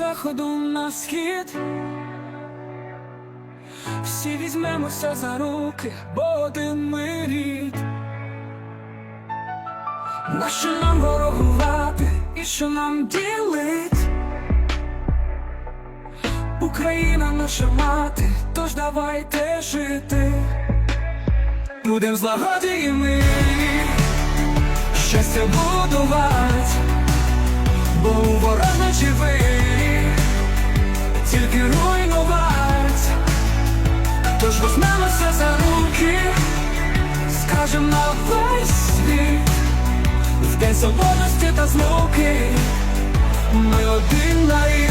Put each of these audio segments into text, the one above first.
заходу на схід. Всі візьмемося за руки, бо один ми рід. Нащо нам ворогувати і що нам ділить? Україна наша мати, тож давайте жити. Будем злагоді і ми щастя будувати, бо у ворог не живий, день свободності та злуки, ми один на рік.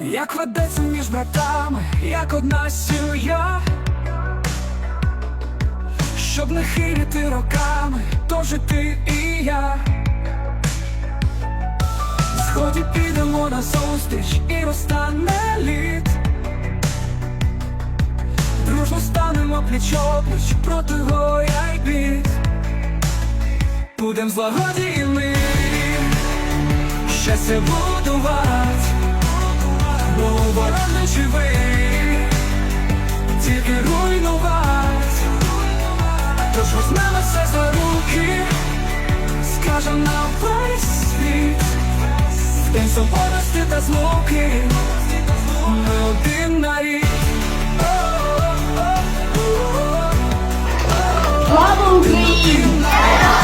Як ведеться між братами, як одна сім'я, щоб не хиліти роками, то жити і я. Дружно станемо пліч-опліч проти горя й бід. Будем злагоді і ми щастя будувати, бо ворог не живий, тільки руйнувати. Тож візьмемося за руки, скажем на весь світ, в день свободності та злуки, ми один на рік. Trouble Green.